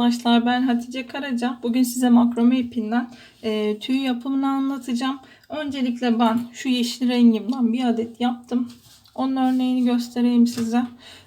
arkadaşlar ben Hatice Karaca. Bugün size makrome ipinden e, tüy yapımını anlatacağım. Öncelikle ben şu yeşil rengimden bir adet yaptım. Onun örneğini göstereyim size.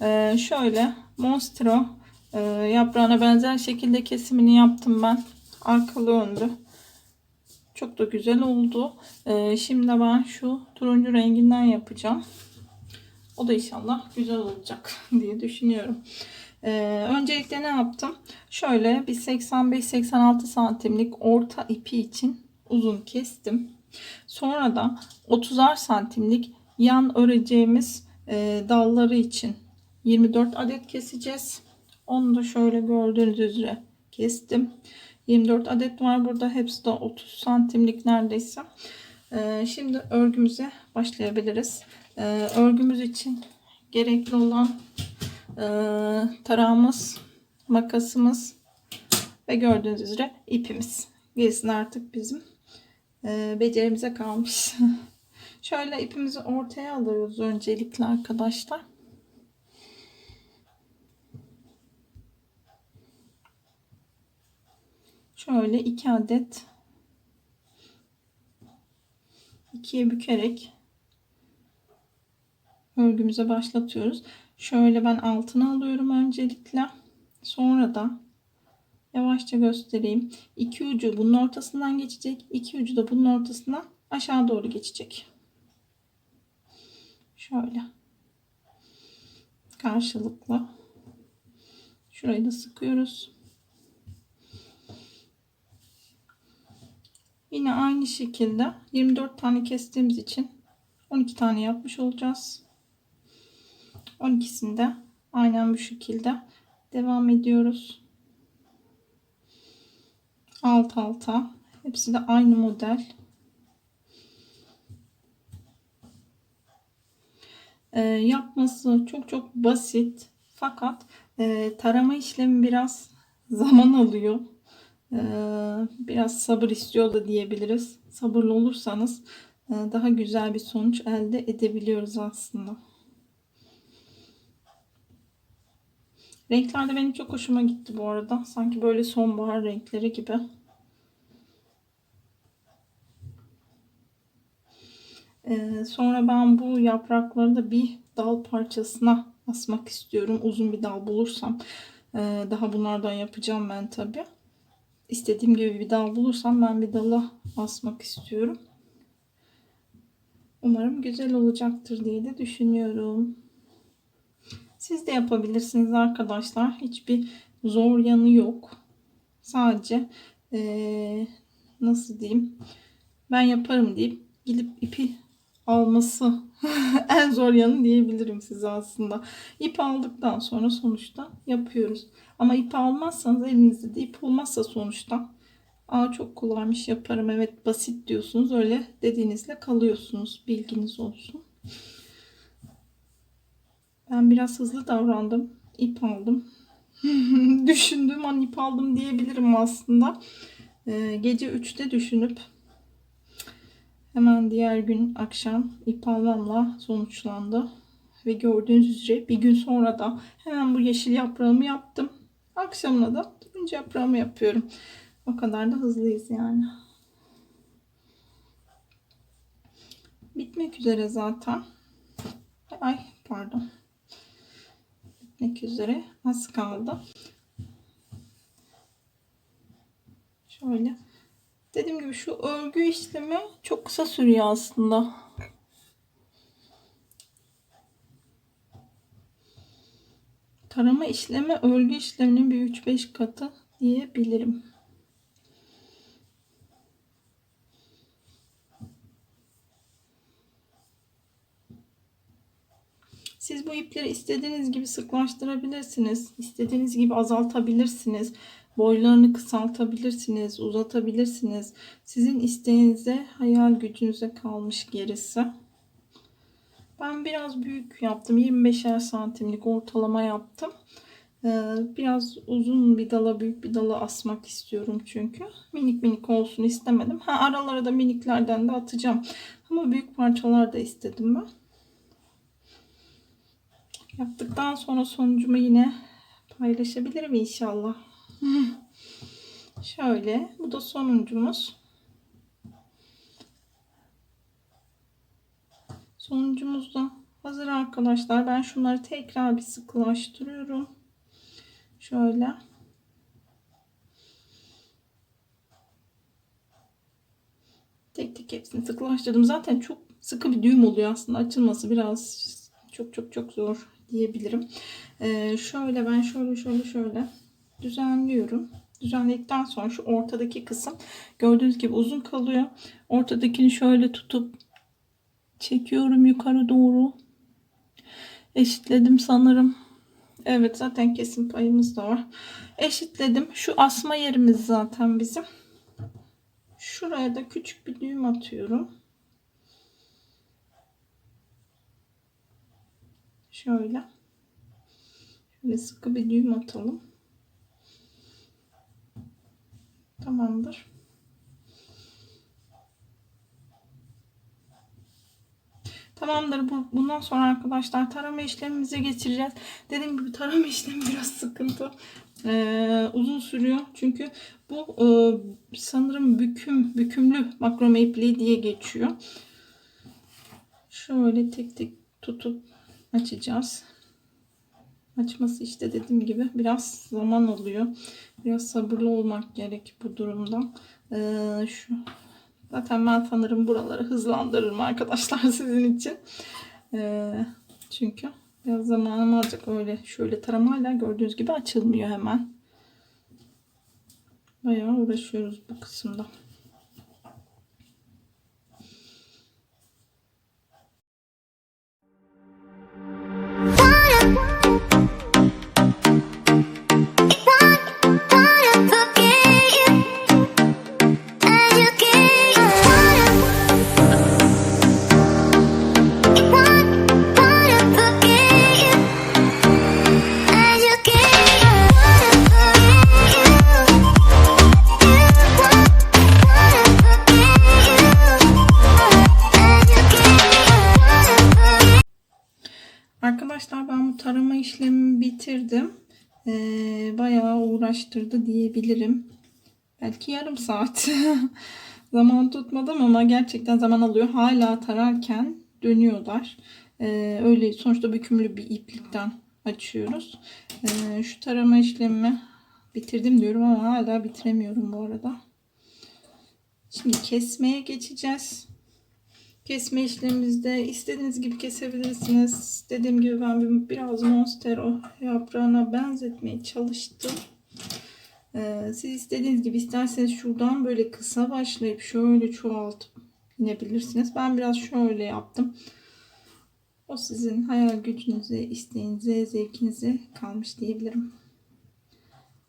E, şöyle Monstro e, yaprağına benzer şekilde kesimini yaptım ben. Arkalı öndü. Çok da güzel oldu. E, şimdi ben şu turuncu renginden yapacağım. O da inşallah güzel olacak diye düşünüyorum. Ee, öncelikle ne yaptım? Şöyle bir 85-86 santimlik orta ipi için uzun kestim. Sonra da 30'ar santimlik yan öreceğimiz e, dalları için 24 adet keseceğiz. Onu da şöyle gördüğünüz üzere kestim. 24 adet var burada. Hepsi de 30 santimlik neredeyse. Ee, şimdi örgümüze başlayabiliriz. Ee, örgümüz için gerekli olan tarağımız, makasımız ve gördüğünüz üzere ipimiz. Gerisini artık bizim e, becerimize kalmış. Şöyle ipimizi ortaya alıyoruz öncelikle arkadaşlar. Şöyle iki adet ikiye bükerek örgümüze başlatıyoruz. Şöyle ben altına alıyorum öncelikle. Sonra da yavaşça göstereyim. İki ucu bunun ortasından geçecek. İki ucu da bunun ortasından aşağı doğru geçecek. Şöyle. Karşılıklı. Şurayı da sıkıyoruz. Yine aynı şekilde 24 tane kestiğimiz için 12 tane yapmış olacağız. 12'sinde aynen bu şekilde devam ediyoruz. Alt alta. Hepsi de aynı model. Ee, yapması çok çok basit. Fakat e, tarama işlemi biraz zaman alıyor. Ee, biraz sabır istiyor da diyebiliriz. Sabırlı olursanız e, daha güzel bir sonuç elde edebiliyoruz aslında. Renkler de benim çok hoşuma gitti bu arada. Sanki böyle sonbahar renkleri gibi. Ee, sonra ben bu yaprakları da bir dal parçasına asmak istiyorum. Uzun bir dal bulursam. Ee, daha bunlardan yapacağım ben tabi. İstediğim gibi bir dal bulursam ben bir dala asmak istiyorum. Umarım güzel olacaktır diye de düşünüyorum. Siz de yapabilirsiniz arkadaşlar. Hiçbir zor yanı yok. Sadece ee, nasıl diyeyim ben yaparım deyip gidip ipi alması en zor yanı diyebilirim size aslında. İp aldıktan sonra sonuçta yapıyoruz. Ama ip almazsanız elinizde de ip olmazsa sonuçta Aa çok kolaymış yaparım evet basit diyorsunuz öyle dediğinizle kalıyorsunuz bilginiz olsun. Ben biraz hızlı davrandım. İp aldım. Düşündüğüm an ip aldım diyebilirim aslında. Ee, gece 3'te düşünüp hemen diğer gün akşam ip almamla sonuçlandı. Ve gördüğünüz üzere bir gün sonra da hemen bu yeşil yaprağımı yaptım. Akşamına da turuncu yaprağımı yapıyorum. O kadar da hızlıyız yani. Bitmek üzere zaten. Ay pardon bitmek üzere. Az kaldı. Şöyle. Dediğim gibi şu örgü işlemi çok kısa sürüyor aslında. Tarama işlemi örgü işleminin bir 3-5 katı diyebilirim. Siz bu ipleri istediğiniz gibi sıklaştırabilirsiniz. İstediğiniz gibi azaltabilirsiniz. Boylarını kısaltabilirsiniz, uzatabilirsiniz. Sizin isteğinize, hayal gücünüze kalmış gerisi. Ben biraz büyük yaptım. 25'er santimlik ortalama yaptım. Ee, biraz uzun bir dala, büyük bir dala asmak istiyorum çünkü. Minik minik olsun istemedim. Ha aralara da miniklerden de atacağım. Ama büyük parçalar da istedim ben. Yaptıktan sonra sonucumu yine paylaşabilirim inşallah. Şöyle. Bu da sonuncumuz. Sonuncumuz da hazır arkadaşlar. Ben şunları tekrar bir sıkılaştırıyorum. Şöyle. Tek tek hepsini sıkılaştırdım. Zaten çok sıkı bir düğüm oluyor aslında. Açılması biraz çok çok çok zor diyebilirim. Ee, şöyle ben şöyle şöyle şöyle düzenliyorum. Düzenledikten sonra şu ortadaki kısım gördüğünüz gibi uzun kalıyor. Ortadakini şöyle tutup çekiyorum yukarı doğru. Eşitledim sanırım. Evet zaten kesim payımız da var. Eşitledim. Şu asma yerimiz zaten bizim. Şuraya da küçük bir düğüm atıyorum. Şöyle. Şöyle sıkı bir düğüm atalım. Tamamdır. Tamamdır. Bu, bundan sonra arkadaşlar tarama işlemimize geçireceğiz. Dediğim gibi tarama işlemi biraz sıkıntı. Ee, uzun sürüyor. Çünkü bu e, sanırım büküm bükümlü makrome ipliği diye geçiyor. Şöyle tek tek tutup açacağız. Açması işte dediğim gibi biraz zaman alıyor. Biraz sabırlı olmak gerek bu durumda. Ee, şu Zaten ben sanırım buraları hızlandırırım arkadaşlar sizin için. Ee, çünkü biraz zamanım alacak öyle şöyle taramayla gördüğünüz gibi açılmıyor hemen. Bayağı uğraşıyoruz bu kısımda. Uğraştırdı diyebilirim. Belki yarım saat. zaman tutmadım ama gerçekten zaman alıyor. Hala tararken dönüyorlar. Ee, öyle sonuçta bükümlü bir iplikten açıyoruz. Ee, şu tarama işlemimi bitirdim diyorum ama hala bitiremiyorum bu arada. Şimdi kesmeye geçeceğiz. Kesme işlemimizde istediğiniz gibi kesebilirsiniz. Dediğim gibi ben bir, biraz monstero yaprağına benzetmeye çalıştım. Ee, siz istediğiniz gibi isterseniz şuradan böyle kısa başlayıp şöyle çoğaltıp inebilirsiniz. Ben biraz şöyle yaptım. O sizin hayal gücünüze, isteğinize, zevkinize kalmış diyebilirim.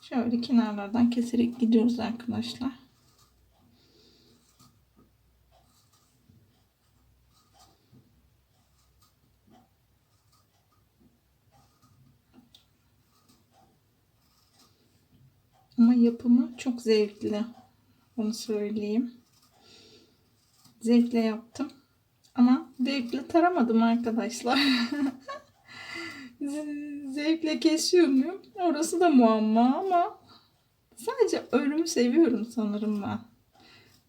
Şöyle kenarlardan keserek gidiyoruz arkadaşlar. Ama yapımı çok zevkli. Onu söyleyeyim. Zevkle yaptım. Ama zevkle taramadım arkadaşlar. zevkle kesiyor muyum? Orası da muamma ama sadece örümü seviyorum sanırım ben.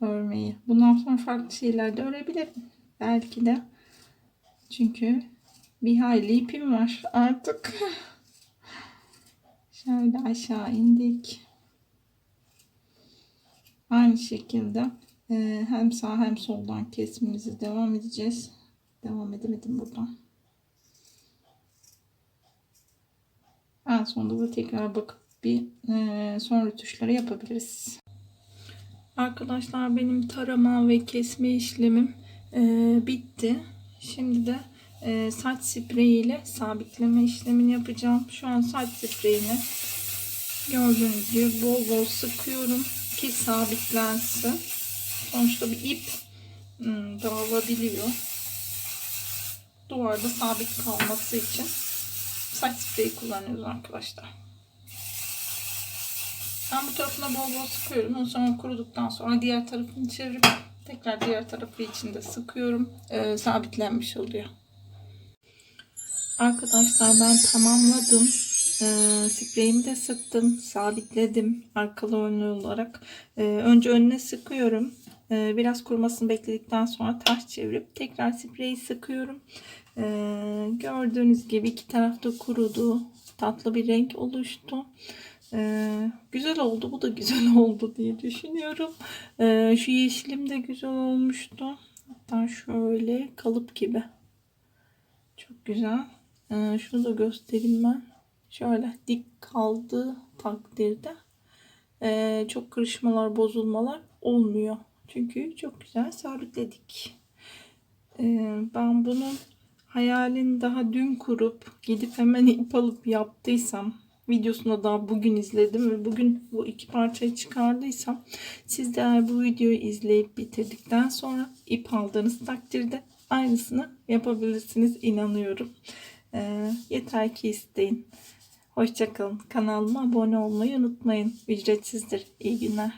Örmeyi. Bundan sonra farklı şeyler de örebilirim. Belki de. Çünkü bir hayli ipim var artık. Şöyle aşağı indik. Aynı şekilde e, hem sağ hem soldan kesimimizi devam edeceğiz. Devam edemedim buradan. En sonunda da tekrar bakıp bir e, son rötuşları yapabiliriz. Arkadaşlar benim tarama ve kesme işlemim e, bitti. Şimdi de e, saç spreyi ile sabitleme işlemini yapacağım. Şu an saç spreyini gördüğünüz gibi bol bol sıkıyorum ki sabitlensin. Sonuçta bir ip hmm, dağılabiliyor. Duvarda sabit kalması için saç spreyi kullanıyoruz arkadaşlar. Ben bu tarafına bol bol sıkıyorum. Ondan sonra kuruduktan sonra diğer tarafını çevirip tekrar diğer tarafı içinde sıkıyorum. Ee, sabitlenmiş oluyor. Arkadaşlar ben tamamladım. Ee, spreyimi de sıktım. Sabitledim arkalı önlü olarak. Ee, önce önüne sıkıyorum. Ee, biraz kurumasını bekledikten sonra ters çevirip tekrar spreyi sıkıyorum. Ee, gördüğünüz gibi iki tarafta kurudu. Tatlı bir renk oluştu. Ee, güzel oldu. Bu da güzel oldu diye düşünüyorum. Ee, şu yeşilim de güzel olmuştu. Hatta şöyle kalıp gibi. Çok güzel. Ee, şunu da göstereyim ben. Şöyle dik kaldığı takdirde ee, çok kırışmalar, bozulmalar olmuyor. Çünkü çok güzel sabitledik. Ee, ben bunun hayalini daha dün kurup gidip hemen ip alıp yaptıysam videosunu daha bugün izledim ve bugün bu iki parçayı çıkardıysam siz de bu videoyu izleyip bitirdikten sonra ip aldığınız takdirde aynısını yapabilirsiniz inanıyorum. Ee, yeter ki isteyin. Hoşçakalın. Kanalıma abone olmayı unutmayın. Ücretsizdir. İyi günler.